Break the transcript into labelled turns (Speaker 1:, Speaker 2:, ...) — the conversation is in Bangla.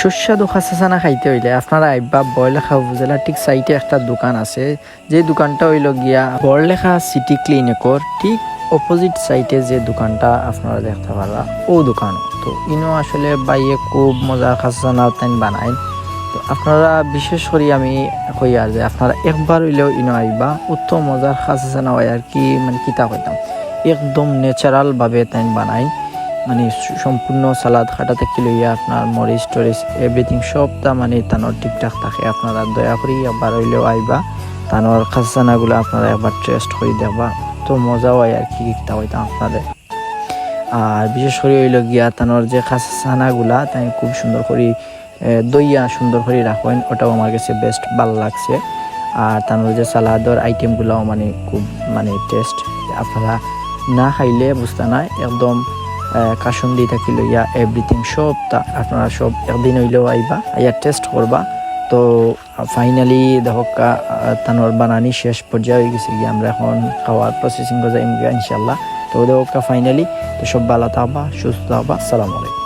Speaker 1: সুস্বাদু খাসাসানা খাইতে হইলে আপনারা আইবা বড়লেখা উপজেলা ঠিক সাইডে একটা দোকান আছে, যে দোকানটা হইল গিয়া বড়লেখা সিটি ক্লিনিকর ঠিক অপোজিট সাইডে যে দোকানটা আপনারা দেখতে পারা ও দোকান তো ইনো আসলে বাইয়ে খুব মজার খাসাসানা তাই বানায়। তো আপনারা বিশেষ করে আমি কই আর যে আপনারা একবার হইলেও ইনো আইবা উত্তম মজার খাসাসানা হয় আর কি মানে কিতা কইতাম, একদম ন্যাচারাল ভাবে তাই বানায়। মানে সম্পূর্ণ সালাদ খাটা থেকে লইয়া আপনার মরিচ টরিচ এভরিথিং সবটা মানে তানোর ঠিকঠাক থাকে। আপনারা দয়া করি একবার হইলেও আইবা, তানোর খাসানাগুলো আপনারা একবার টেস্ট করে দেখবা। তো মজাও হয় আর কি কিতা হইতাম আপনাদের। আর বিশেষ করে হইল গিয়া তানোর যে খাসানাগুলা তাই খুব সুন্দর করে দইয়া সুন্দর করে রাখেন ওটাও আমার কাছে বেস্ট ভালো লাগছে। আর তানোর যে সালাদর আইটেমগুলোও মানে খুব মানে টেস্ট আপনারা না খাইলে বুঝতে নাই, একদম কাসুন্দি থাকি লইয়া এভরিথিং সব তা আপনারা সব একদিন হইলেও আইবা, আইয়া টেস্ট করবা। তো ফাইনালি দেখকা তানোর বানানি শেষ পর্যায়ে হয়ে গেছে গিয়ে আমরা এখন খাওয়ার প্রসেসিং করে যাই ইনশাল্লাহ তো দেখকা ফাইনালি তো সব ভালো থাকবা, সুস্থ থাকবা। আসসালামু আলাইকুম।